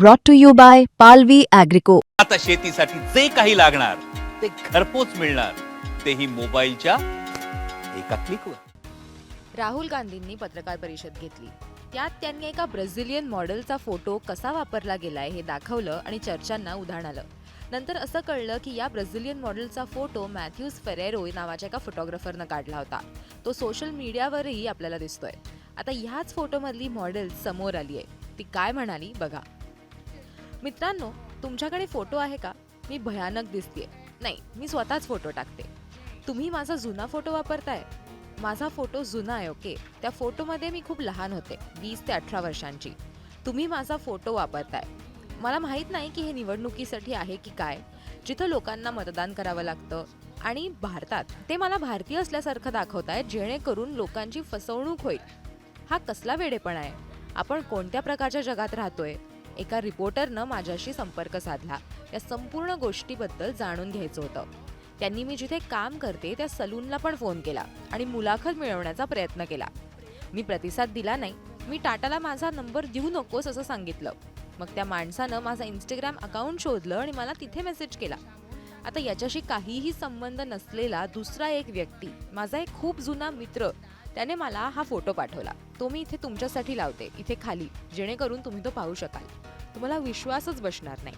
brought to you by Palvi Agrico. आता शेतीसाठी जे काही लागणार ते घरपोच मिळणार. तेही मोबाईलच्या एका क्लिकवर राहुल गांधींनी पत्रकार परिषद घेतली. त्यात त्यांनी एका ब्राझिलियन मॉडेलचा फोटो कसा वापरला गेलाय हे दाखवलं आणि चर्चांना उधाण आलं. नंतर असं कळलं की या ब्राझिलियन मॉडेलचा फोटो मॅथ्यूज फेरेरो नावाच्या एका फोटोग्राफरनं काढला होता. तो सोशल मीडियावरही आपल्याला दिसतोय. आता ह्याच फोटोमधली मॉडेल समोर आली आहे ती काय म्हणाली बघा. मित्रांनो तुमच्याकडे फोटो आहे का? मी भयानक दिसते नाही मी स्वतःच फोटो टाकते. तुम्ही माझा जुना फोटो वापरताय? माझा फोटो जुना आहे ओके. त्या फोटोमध्ये मी खूप लहान होते वीस ते अठरा वर्षांची. तुम्ही माझा फोटो वापरताय. मला माहीत नाही की हे निवडणुकीसाठी आहे की काय. जिथं लोकांना मतदान करावं लागतं आणि भारतात ते मला भारतीय असल्यासारखं दाखवताय जेणेकरून लोकांची फसवणूक होईल. हा कसला वेडेपणा आहे? आपण कोणत्या प्रकारच्या जगात राहतोय? एका रिपोर्टरनं माझ्याशी संपर्क साधला. या संपूर्ण गोष्टीबद्दल जाणून घ्यायचं होतं. त्यांनी मी जिथे काम करते त्या सलूनला पण फोन केला आणि मुलाखत मिळवण्याचा प्रयत्न केला. मी प्रतिसाद दिला नाही. मी टाटाला माझा नंबर देऊ नकोस असं सांगितलं. मग त्या माणसानं माझा इंस्टाग्राम अकाउंट शोधलं आणि मला तिथे मेसेज केला. आता याच्याशी काहीही संबंध नसलेला दुसरा एक व्यक्ती माझा एक खूप जुना मित्र त्याने मला हा फोटो पाठवला. तो मी इथे तुमच्यासाठी लावते. इथे खाली जेणेकरून तुम्ही तो पाहू शकाल. तुम्हाला विश्वासच बसणार नाही.